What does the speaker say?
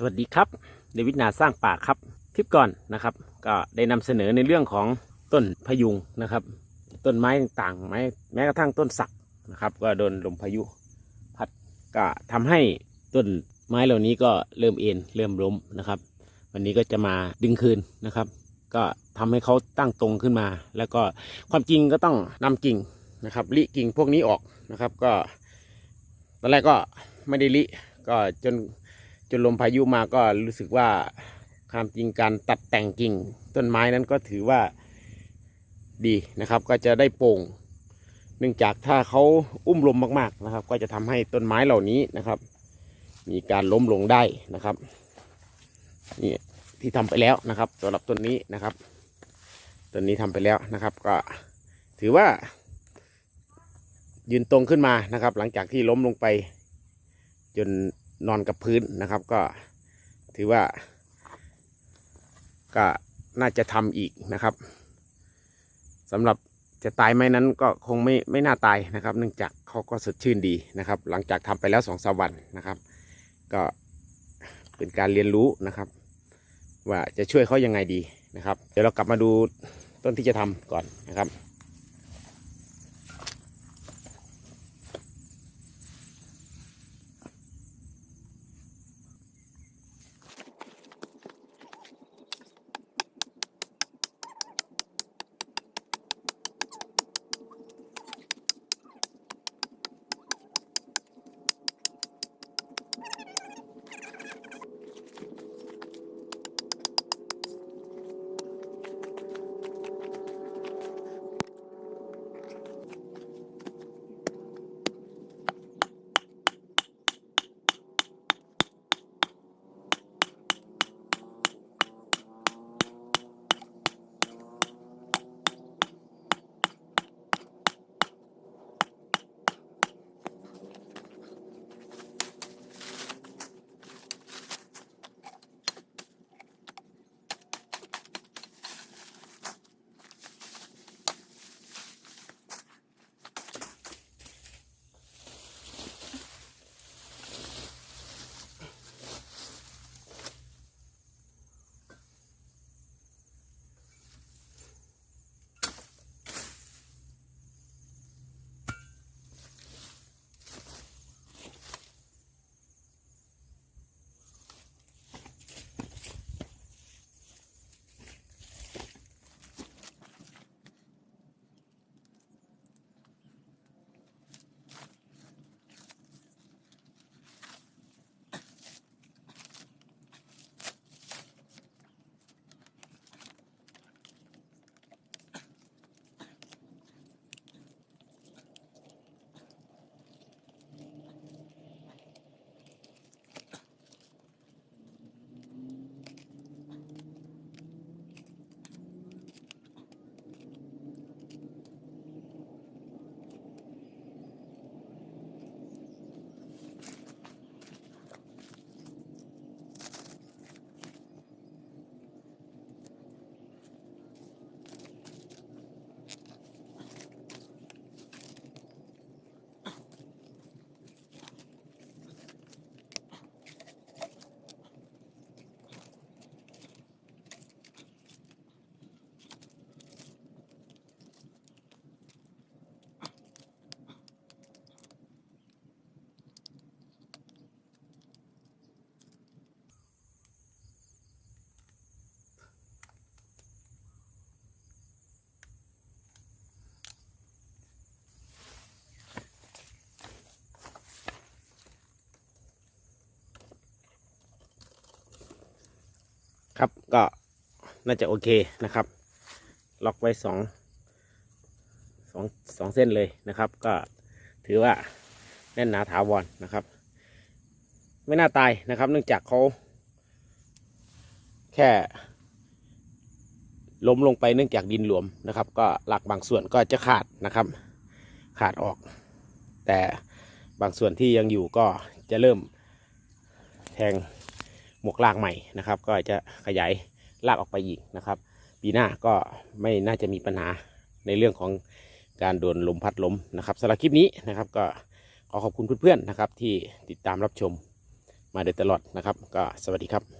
สวัสดีครับเดวิดนาสร้างป่าครับคลิปก่อนนะครับ ก็ได้นำเสนอในเรื่องของต้นพยุงนะครับ ต้นไม้ต่างไม้แม้กระทั่งต้นสักนะครับ ก็โดนลมพายุพัดก็ทำให้ต้นไม้เหล่านี้ก็เริ่มเอ็นเริ่มล้มนะครับ วันนี้ก็จะมาดึงคืนนะครับ ก็ทำให้เขาตั้งตรงขึ้นมา แล้วก็ความจริงก็ต้องนำกิ่งนะครับลิกิ่งพวกนี้ออกนะครับ ก็ตอนแรกก็ไม่ได้ลิก็จน จนลมพายุมาก็รู้สึกว่าความจริงการตัดแต่งกิ่ง ต้นไม้นั้นก็ถือว่าดีนะครับ ก็จะได้โปร่งเนื่องจากถ้าเขาอุ้มลมมากๆนะครับ ก็จะทำให้ต้นไม้เหล่านี้นะครับ มีการล้มลงได้นะครับนี่ที่ทำไปแล้วนะครับสำหรับต้นนี้นะครับต้นนี้ทำไปแล้วนะครับ ก็ถือว่า ยืนตรงขึ้นมานะครับ หลังจากที่ล้มลงไป จน นอนกับพื้นนะครับ ก็ถือว่า ก็น่าจะทำอีกนะครับสำหรับจะตายไหมนั้นก็คงไม่ไม่น่าตายนะครับ เนื่องจากเขาก็สดชื่นดีนะครับ หลังจากทำไปแล้วสองสามวันนะครับ ก็เป็นการเรียนรู้นะครับ ว่าจะช่วยเขายังไงดีนะครับ เดี๋ยวเรากลับมาดูต้นที่จะทำก่อนนะครับ ครับก็น่าจะโอเคนะครับ ล็อกไว้สองสองสองเส้นเลยนะครับ ก็ถือว่าแน่นหนาถาวรนะครับ ไม่น่าตายนะครับ เนื่องจากเขาแค่ล้มลงไปเนื่องจากดินหลวมนะครับ ก็หลักบางส่วนก็จะขาดนะครับ ขาดออก แต่บางส่วนที่ยังอยู่ก็จะเริ่มแทง หมวกลากใหม่นะครับ ก็จะขยายลากออกไปอีกนะครับ ปีหน้าก็ไม่น่าจะมีปัญหาในเรื่องของการโดนลมพัดล้มนะครับสำหรับคลิปนี้นะครับ ก็ขอขอบคุณเพื่อนๆนะครับ ที่ติดตามรับชมมาโดยตลอดนะครับ ก็สวัสดีครับ